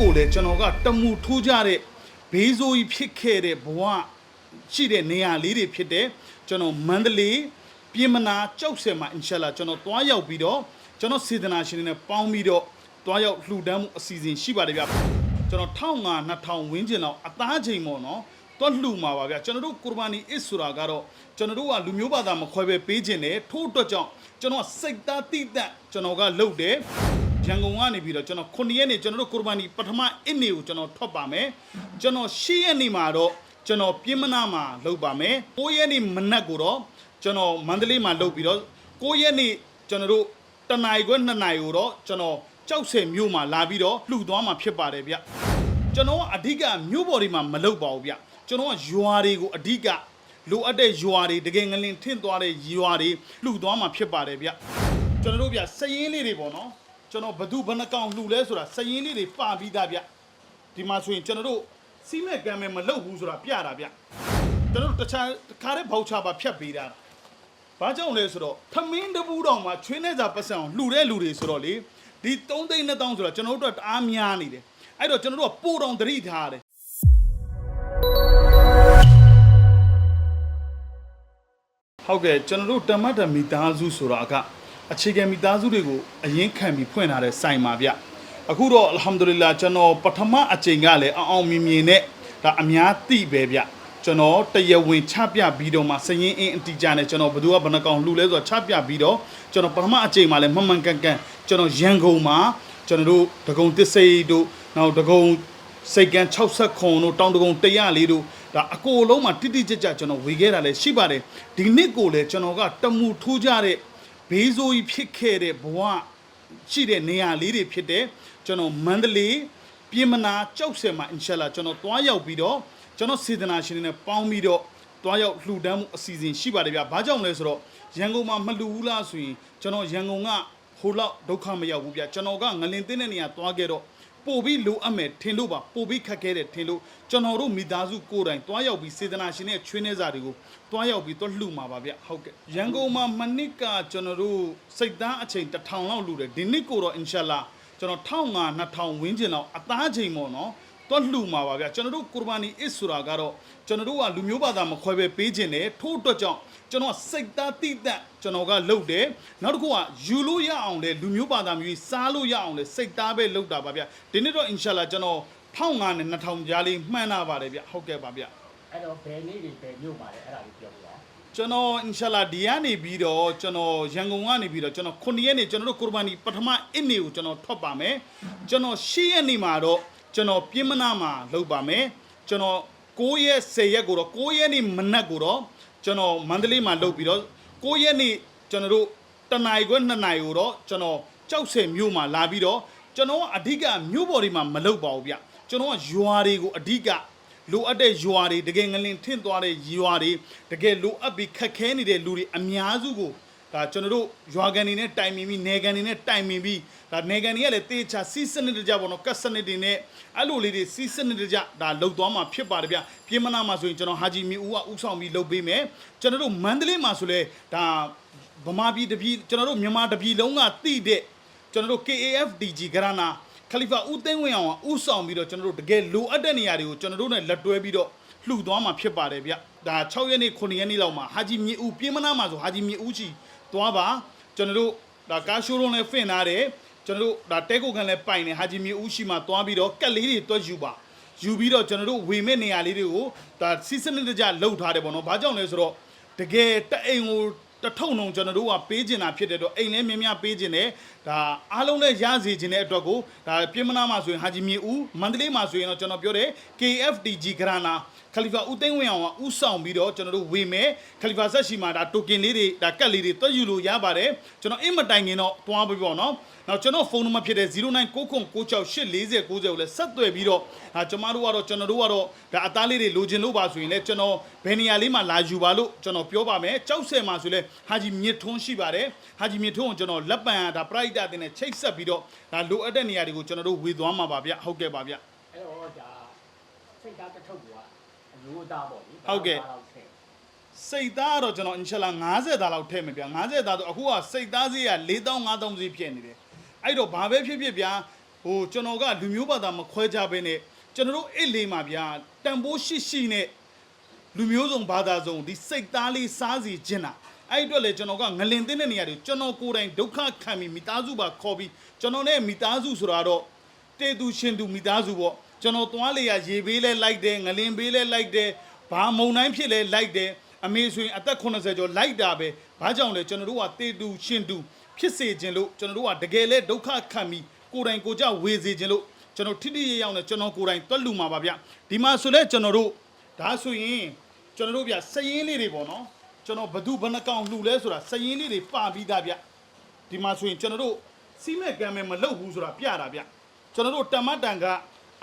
ကိုလည်းကျွန်တော်ကတမူထိုးကြတဲ့ဘေးဆိုးကြီးဖြစ်ခဲ့တဲ့ဘဝရှိတဲ့နေရာလေးတွေဖြစ်တဲ့ကျွန်တော်မန္တလေးပြည်မနာကြောက်စင်မှာအင်ရှာလာကျွန်တော်တွားရောက်ပြီးတော့ကျွန်တော်စေတနာရှင်တွေနဲ့ပေါင်းပြီးတော့တွားရောက်လှူဒန်းမှုအစီအစဉ်ရှိပါတယ်ဗျကျွန်တော်1500 2000ဝန်းကျင်လောက်အသားချိန်ပေါ့နော်တွတ်လှူမှာပါဗျကျွန်တော်တို့ကူရ်ဘာနီအစ်ဆိုတာကတော့ကျွန်တော်တို့ကလူမျိုးဘာသာမခွဲပဲပေးခြင်းတယ်ထို့အတွက်ကြောင့်ကျွန်တော်စိတ်သားတိတက်ကျွန်တော်ကလှုပ်တယ် ရန်ကုန်ကနေပြီးတော့ကျွန်တော်9ရက်နေ့ကျွန်တော်တို့ကုရ်ဘာနီပထမအစ်နေ့ကိုကျွန်တော်ထွက်ပါမယ်ကျွန်တော်10ရက်နေ့မှာတော့ကျွန်တော်ပြင်းမနာမှာလုပ်ပါမယ်9ရက်နေ့မနက်ကိုတော့ကျွန်တော်မန္တလေးမှာလုပ်ပြီးတော့9ရက်နေ့ကျွန်တော်တို့တနင်္လာခွဲ2နာရီကိုတော့ကျွန်တော်ကြောက်စင်မြို့မှာလာပြီးတော့လှူသွားမှာဖြစ်ပါတယ်ဗျကျွန်တော်ကအဓိကမြို့ပေါ်တွေမှာမလုပ်ပါဘူးဗျကျွန်တော်ကရွာတွေကိုအဓိကလိုအပ်တဲ့ရွာတွေတကယ်ငလင်ထင့်သွားတဲ့ရွာတွေလှူသွားမှာဖြစ်ပါတယ်ဗျကျွန်တော်တို့ဗျစရင်လေးတွေပေါ့နော် ကျွန်တော်ဘသူဘယ်နှကောင်လှူလဲဆိုတာစရင်လေးတွေပါပြီးသားဗျဒီမှာဆိုရင်ကျွန်တော်တို့စီးမဲ့ကံမဲ့မလုပ်ဘူးဆိုတာပြတာဗျကျွန်တော်တို့တခြားတစ်ခါတည်းဘောက်ချပါဖြတ်ပေးတာဘာကြောင့်လဲဆိုတော့ထမင်းတပူးတောင်မှာချွေးနေစာပတ်စံအောင်လှူတဲ့လူတွေဆိုတော့လေဒီ3သိန်းနဲ့တောင်းဆိုတာကျွန်တော်တို့အတွက်တအားများနေတယ်အဲ့တော့ကျွန်တော်တို့ကပို့တောင်သတိထားရတယ်ဟုတ်ကဲ့ကျွန်တော်တို့တမတ်တမီသားစုဆိုတာက အခြေခံမီသားစုတွေကိုအရင်ခံပြီးဖွင့်ထားတဲ့စိုင်ပါဗျအခုတော့အလ်ဟမ်ဒူလ illah ကျွန်တော်ပထမအချိန်ကလည်းအောင်အောင်မြင်မြင်နဲ့ဒါအများသိပဲဗျကျွန်တော်တရားဝင်ချပြပြီးတော့မှစရင်အင်းအတီးကြနဲ့ကျွန်တော်ဘယ်သူကဘယ်နှကောင်လှူလဲဆိုတော့ချပြပြီးတော့ကျွန်တော်ပထမအချိန်မှာလည်းမှန်မှန်ကန်ကန်ကျွန်တော်ရန်ကုန်မှာကျွန်တော်တို့ဒဂုံတစ်စိတ်တို့နောက်ဒဂုံစိတ်ကန်း60ခုတို့တောင်တကုံ100တို့ဒါအကိုလုံးမှာတိတိကျကျကျွန်တော်ဝေခဲ့တာလည်းရှိပါတယ်ဒီနှစ်ကိုလည်းကျွန်တော်ကတမူထိုးကြတဲ့ ဘေးဆိုးကြီးဖြစ်ခဲ့တဲ့ဘဝရှိတဲ့နေရာလေးတွေဖြစ်တဲ့ကျွန်တော်မန္တလေးပြည်မနာကြောက်စင်မှာအင်ရှာလာကျွန်တော်တွားရောက်ပြီးတော့ကျွန်တော်စေတနာရှင်တွေနဲ့ပေါင်းပြီးတော့တွားရောက်လှူဒန်းမှုအစီအစဉ်ရှိပါတယ်ဗျဘာကြောင့်လဲဆိုတော့ရန်ကုန်မှာမလှူဘူးလားဆိုရင်ကျွန်တော်ရန်ကုန်ကဟိုလောက်ဒုက္ခမရောက်ဘူးဗျကျွန်တော်ကငလင်တင်းတဲ့နေရာတွားခဲ့တော့ ပို့ပြီးလိုအပ်မယ်ထင်လို့ပါပို့ပြီးခက်ခဲတယ်ထင်လို့ကျွန်တော်တို့မိသားစုကိုယ်တိုင်တွားရောက်ပြီးစေတနာရှင်ရဲ့ချွေးနှဲစာတွေကိုတွားရောက်ပြီးတော့လှူမှာပါဗျဟုတ်ကဲ့ရန်ကုန်မှာမနစ်ကကျွန်တော်တို့စိတ်သားအချိန်တစ်ထောင်လောက်လှူတယ်ဒီနှစ်ကိုတော့အင်ရှာလာကျွန်တော်1500 2000ဝန်းကျင်လောက်အသားချိန်ပေါ့နော်တော့လှူမှာပါဗျကျွန်တော်တို့ကူရ်ဘာနီအစ်ဆိုတာကတော့ကျွန်တော်တို့ကလူမျိုးဘာသာမခွဲပဲပေးခြင်းတယ်ထို့အတွက်ကြောင့် ကျွန်တော်စိတ်သားတိတက်ကျွန်တော်ကလှုပ်တယ်နောက်တစ်ခုကယူလို့ရအောင်လေလူမျိုးဘာသာမျိုးကြီးစားလို့ရအောင်လေစိတ်သားပဲလှုပ်တာပါဗျဒီနေ့တော့အင်ရှာလာကျွန်တော်1500နဲ့2000ကြားလေးမှန်းတာပါတယ်ဗျဟုတ်ကဲ့ပါဗျအဲ့တော့ဘယ်နေ့တွေဘယ်မြို့ပါလဲအဲ့ဒါလေးပြောပြပါကျွန်တော်အင်ရှာလာဒီကနေပြီးတော့ကျွန်တော်ရန်ကုန်ကနေပြီးတော့ကျွန်တော်9ရက်နေ့ကျွန်တော်တို့ကုရ်ဘာနီပထမအစ်နေ့ကိုကျွန်တော်ထွက်ပါမယ်ကျွန်တော်10ရက်နေ့မှာတော့ကျွန်တော်ပြင်းမနာမှာလုပ်ပါမယ်ကျွန်တော်9ရက်10ရက်ကိုတော့9ရက်နေ့မနက်ကိုတော့ ကျွန်တော်မန္တလေးမှာလုပ်ပြီးတော့9ရက်နေ့ကျွန်တော်တို့တနင်္လာခွဲ2နာရီကိုတော့ကျွန်တော်ကြောက်စင်မြို့မှာလာပြီးတော့ကျွန်တော်ကအဓိကမြို့ပေါ်တွေမှာမလုပ်ပါဘူးဗျကျွန်တော်ကရွာတွေကိုအဓိကလိုအပ်တဲ့ရွာတွေတကယ်ငလင်ထင့်သွားတဲ့ရွာတွေတကယ်လိုအပ်ပြီးခက်ခဲနေတဲ့လူတွေအများစုကို ဒါကျွန်တော်တို့ရွာကန်တွေနဲ့တိုင်ပင်ပြီးနယ်ကန်တွေနဲ့တိုင်ပင်ပြီးဒါနယ်ကန်တွေကလည်းတေချာစီးစနစ်တကြပေါ့နော်ကတ်စနစ်တွေနဲ့အဲ့လိုလေးတွေစီးစနစ်တကြဒါလှုပ်သွားမှာဖြစ်ပါတယ်ဗျပြင်မနာမှာဆိုရင်ကျွန်တော်ဟာဂျီမီဦးကဥဆောင်ပြီးလှုပ်ပေးမယ်ကျွန်တော်တို့မန္တလေးမှာဆိုလဲဒါဗမာပြည်တပြည်ကျွန်တော်တို့မြန်မာတပြည်လုံးကတိတဲ့ကျွန်တော်တို့ KAFDG ဂရနာခလီဖာဦးသိန်းဝင်းအောင်ကဥဆောင်ပြီးတော့ကျွန်တော်တို့တကယ်လိုအပ်တဲ့နေရာတွေကိုကျွန်တော်တို့နဲ့လက်တွဲပြီးတော့လှူသွားမှာဖြစ်ပါတယ်ဗျဒါ6ရက်နေ့9ရက်နေ့လောက်မှာဟာဂျီမြေဦးပြင်းမနာမှာဆိုဟာဂျီမြေဦးချီ သွားပါကျွန်တော်တို့ဒါကားရှိုးလုံးလည်းဖင့်ထားတယ်ကျွန်တော်တို့ဒါတဲကိုကန်လည်းပိုင်နေဟာဂျီမြေဦးရှိမှာသွားပြီးတော့ကက်လေးတွေတွက်ယူပါယူပြီးတော့ကျွန်တော်တို့ဝေမဲ့နေရာလေးတွေကိုဒါစီစနစ်တကျလှုပ်ထားတယ်ပေါ့နော်ဘာကြောင့်လဲဆိုတော့တကယ်တအိမ်ကိုတထုံလုံးကျွန်တော်တို့ကပေးကျင်တာဖြစ်တဲ့တော့အိမ်လည်းမြင်များပေးကျင်တယ်ဒါအားလုံးလည်းရစေခြင်းတဲ့အတွက်ကိုဒါပြင်မနာမှာဆိုရင်ဟာဂျီမြေဦးမန္တလေးမှာဆိုရင်တော့ကျွန်တော်ပြောတယ် KFDG ဂရနာ ခလီဖာဦးသိန်းဝင်းအောင်ကဥဆောင်ပြီးတော့ကျွန်တော်တို့ဝေမယ်ခလီဖာဆက်ရှိမှာဒါတိုကင်လေးတွေဒါကတ်လေးတွေတွက်ယူလို့ရပါတယ်ကျွန်တော်အင်မတိုင်ခင်တော့တွားပြီးပေါ့နော်နောက်ကျွန်တော်ဖုန်းနံပါတ်ဖြစ်တဲ့0999644090ကိုလည်းဆက်သွယ်ပြီးတော့ဒါကျွန်မတို့ကတော့ကျွန်တော်တို့ကတော့ဒါအသားလေးတွေလိုချင်လို့ပါဆိုရင်လည်းကျွန်တော်ဘယ်နေရာလေးမှာလာယူပါလို့ကျွန်တော်ပြောပါမယ်ကြောက်ဆယ်မှာဆိုလဲဟာဂျီမြစ်ထွန်းရှိပါတယ်ဟာဂျီမြစ်ထွန်းကိုကျွန်တော်လက်ပံဒါပရိုက်တာတင်နဲ့ချိတ်ဆက်ပြီးတော့ဒါလိုအပ်တဲ့နေရာတွေကိုကျွန်တော်တို့ဝေသွားမှာပါဗျဟုတ်ကဲ့ပါဗျအဲ့တော့ဒါစိတ်သားတစ်ထုပ်က အမျိုးသားပေါ့လေဟုတ်ကဲ့လောက်ထည့်စိတ်သားကတော့ကျွန်တော်အင်ရှာလာ90သားလောက်ထည့်မယ်ဗျာ90သားတော့အခုကစိတ်သားဈေးက4000 5000ဈေးဖြစ်နေတယ်အဲ့တော့ဘာပဲဖြစ်ဖြစ်ဗျာဟဟိုကျွန်တော်ကလူမျိုးဘာသာမခွဲခြားဘဲနဲ့ကျွန်တော်တို့အိတ်လေးမှာဗျာတန်ဖိုးရှိရှိနဲ့လူမျိုးစုံဘာသာစုံဒီစိတ်သားလေးစားစီခြင်းတာအဲ့ဒီအတွက်လေကျွန်တော်ကငလင်သိတဲ့နေရာတွေကျွန်တော်ကိုယ်တိုင်ဒုက္ခခံပြီးမိသားစုပါခေါ်ပြီးကျွန်တော်နဲ့မိသားစုဆိုတာတော့တေသူရှင်သူမိသားစုပေါ့ ကျွန်တော်သွားလေရရေဘေးလဲလိုက်တယ်ငလင်ဘေးလဲလိုက်တယ်ဘာမုံတိုင်းဖြစ်လဲလိုက်တယ်အမေဆိုရင်အသက်80ကျော်လိုက်တာပဲဘာကြောင့်လဲကျွန်တော်တို့ကတေသူရှင်သူဖြစ်စေခြင်းလို့ကျွန်တော်တို့ကတကယ်လဲဒုက္ခခံပြီးကိုယ်တိုင်ကိုယ်ကြဝေစေခြင်းလို့ကျွန်တော်ထိထိရရောက်နေကျွန်တော်ကိုယ်တိုင်တွက်လူမှာပါဗျဒီမှာဆိုလဲကျွန်တော်တို့ဒါဆိုရင်ကျွန်တော်တို့ဗျစရင်လေးတွေပေါ့နော်ကျွန်တော်ဘသူဘယ်နှကောင်လှူလဲဆိုတာစရင်လေးတွေပါပြီးသားဗျဒီမှာဆိုရင်ကျွန်တော်တို့စီးမဲ့ကံမဲ့မလုပ်ဘူးဆိုတာပြတာဗျကျွန်တော်တို့တမတ်တန်က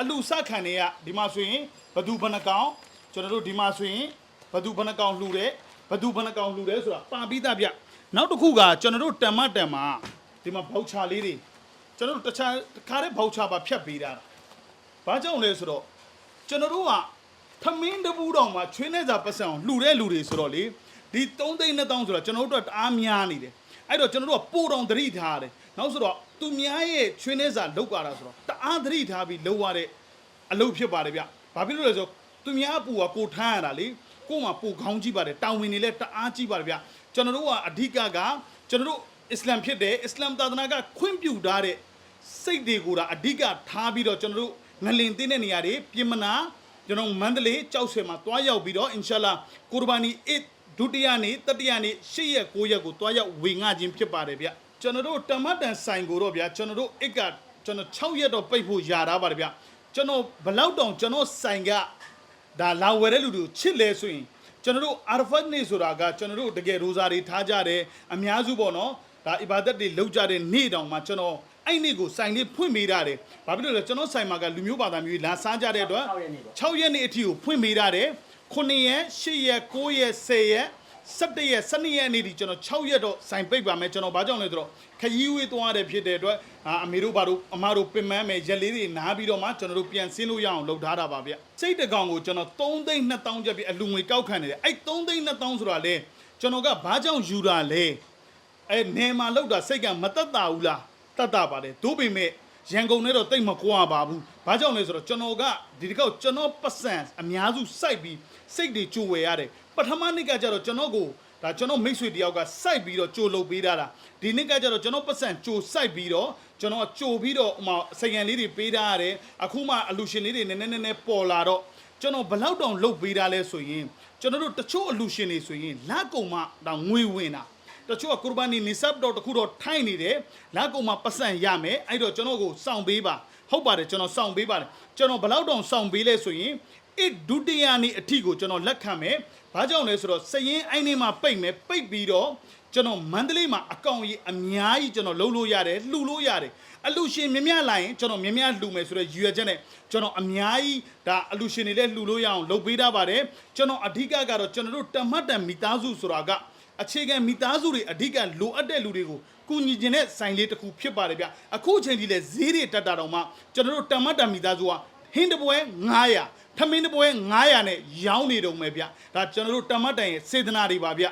အလူစခံနေရဒီမှာဆိုရင်ဘသူဘယ်နှကောင်ကျွန်တော်တို့ဒီမှာဆိုရင်ဘသူဘယ်နှကောင်လှူတယ်ဘသူဘယ်နှကောင်လှူတယ်ဆိုတာပါပြီးသားဗျနောက်တစ်ခုကကျွန်တော်တို့တမတ်တန်မှာဒီမှာဘောက်ချာလေးတွေကျွန်တော်တို့တခြားတစ်ခါတည်းဘောက်ချာပါဖြတ်ပေးတာဘာကြောင့်လဲဆိုတော့ကျွန်တော်တို့ကထမင်းတပူးတောင်မှာချွေးနေစာပတ်စံအောင်လှူတဲ့လူတွေဆိုတော့လေဒီ3သိန်းနဲ့တောင်းဆိုတော့ကျွန်တော်တို့အတွက်တအားများနေတယ်အဲ့တော့ကျွန်တော်တို့ကပို့တောင်သတိထားရတယ်နောက်ဆိုတော့ သူများရဲ့ချွေးနေစာလောက်ကြတာဆိုတော့တအားသတိထားပြီးလောက်ရတဲ့အလုပ်ဖြစ်ပါတယ်ဗျဘာဖြစ်လို့လဲဆိုတော့သူများအပူကကိုထမ်းရတာလေကို့မှာပိုခေါင်းကြည့်ပါတယ်တောင်ဝင်နေလဲတအားကြည့်ပါတယ်ဗျကျွန်တော်တို့ကအဓိကကကျွန်တော်တို့အစ္စလာမ်ဖြစ်တယ်အစ္စလာမ်သာသနာကခွင့်ပြုထားတဲ့စိတ်တွေကိုဒါအဓိကထားပြီးတော့ကျွန်တော်တို့ငလင်တင်းတဲ့နေရာတွေပြင်မနာကျွန်တော်မန္တလေးကြောက်ဆွေမှာတွားရောက်ပြီးတော့အင်ရှာလာကူရဘာနီအစ်ဒုတိယနေ့တတိယနေ့၈ရက်၉ရက်ကိုတွားရောက်ဝေငှခြင်းဖြစ်ပါတယ်ဗျ ကျွန်တော်တို့တမတ်တန်ဆိုင်ကိုတော့ဗျကျွန်တော်တို့အစ်ကကျွန်တော်6ရက်တော့ပိတ်ဖို့ယာထားပါတယ်ဗျကျွန်တော်ဘလောက်တောင်ကျွန်တော်ဆိုင်ကဒါလာဝယ်တဲ့လူတွေကိုချစ်လဲဆိုရင်ကျွန်တော်တို့အာရဖတ်နေ့ဆိုတာကကျွန်တော်တို့တကယ်ရိုဇာတွေထားကြတယ်အများစုပေါ့နော်ဒါအီဘာဒတ်တွေလုပ်ကြတဲ့နေ့တောင်မှကျွန်တော်အဲ့နေ့ကိုဆိုင်လေးဖွင့်ပေးထားတယ်။ဘာဖြစ်လို့လဲကျွန်တော်ဆိုင်မှာကလူမျိုးဘာသာမျိုးတွေလာစားကြတဲ့အတွက်6ရက်နေ့ပေါ့6ရက်နေ့အထိကိုဖွင့်ပေးထားတယ်9ရက်10ရက်9ရက်10ရက် 17ရက်12ရက်နေ့ဒီကျွန်တော်6ရက်တော့ဆိုင်ပိတ်ပါမယ်ကျွန်တော်ဘာကြောင့်လဲဆိုတော့ခရီးဝေးသွားရတယ်ဖြစ်တဲ့အတွက်အာအမေတို့ဘာတို့အမတို့ပင်ပန်းမယ်ရက်လေးတွေနားပြီးတော့မှကျွန်တော်တို့ပြန်ဆင်းလို့ရအောင်လုပ်ထားတာပါဗျစိတ်တကောင်ကိုကျွန်တော်3သိန်း2000ကျပ်ပြီးအလူငွေကောက်ခံနေတယ်အဲ့3သိန်း2000ဆိုတာလေကျွန်တော်ကဘာကြောင့်ယူတာလဲအဲနေမှာလောက်တာစိတ်ကမတက်တာဘူးလားတတ်တာပါတယ်ဒို့ပေမဲ့ရန်ကုန်နဲ့တော့တိတ်မကွာပါဘူးဘာကြောင့်လဲဆိုတော့ကျွန်တော်ကဒီတစ်ခေါက်ကျွန်တော်ပတ်စံအများစုစိုက်ပြီးစိတ်တွေကြိုဝယ်ရတယ် ပထမနှစ်ကကျတော့ကျွန်တော်ကိုဒါကျွန်တော်မိတ်ဆွေတယောက်ကစိုက်ပြီးတော့ကြိုလုပ်ပေးတာလားဒီနှစ်ကကျတော့ကျွန်တော်ပတ်စံကြိုစိုက်ပြီးတော့ကျွန်တော်ကကြိုပြီးတော့ဥမာစရန်လေးတွေပေးထားရတယ်အခုမှအလူရှင်လေးတွေနည်းနည်းနည်းနည်းပေါ်လာတော့ကျွန်တော်ဘလောက်တောင်လုပ်ပေးတာလဲဆိုရင်ကျွန်တော်တို့တချို့အလူရှင်တွေဆိုရင်လက်ကုံမှဒါငွေဝင်တာတချို့ကကူရဘာနီနိဆပ်တော့တခုတော့ထိုင်နေတယ်လက်ကုံမှာပတ်စံရမယ်အဲ့တော့ကျွန်တော်ကိုစောင့်ပေးပါဟုတ်ပါတယ်ကျွန်တော်စောင့်ပေးပါတယ်ကျွန်တော်ဘယ်လောက်တောင်စောင့်ပေးလဲဆိုရင် အဒုတိယနေ့အထိကိုကျွန်တော်လက်ခံမယ်ဘာကြောင့်လဲဆိုတော့စရင်အိုင်းနေမှာပိတ်မယ်ပိတ်ပြီးတော့ကျွန်တော်မန္တလေးမှာအကောင့်ကြီးအများကြီးကျွန်တော်လှုပ်လို့ရတယ်လှူလို့ရတယ်အလူရှင်မြင်မြလာရင်ကျွန်တော်မြင်မြလှူမယ်ဆိုတော့ရည်ရွယ်ချက်နဲ့ကျွန်တော်အများကြီးဒါအလူရှင်တွေလည်းလှူလို့ရအောင်လုပ်ပေးထားပါတယ်ကျွန်တော်အဓိကကတော့ကျွန်တော်တို့တမတ်တန်မိသားစုဆိုတာကအခြေခံမိသားစုတွေအဓိကလိုအပ်တဲ့လူတွေကိုကူညီခြင်းတဲ့ဆိုင်လေးတစ်ခုဖြစ်ပါတယ်ဗျအခုအချိန်ကြီးလဲဈေးတွေတက်တာတော့မှကျွန်တော်တို့တမတ်တန်မိသားစုကဟင်းတပွဲ900 ထမင်းတပွဲ900နဲ့ရောင်းနေတော့မယ်ဗျဒါကျွန်တော်တို့တမတ်တန်ရဲ့စေတနာတွေပါဗျ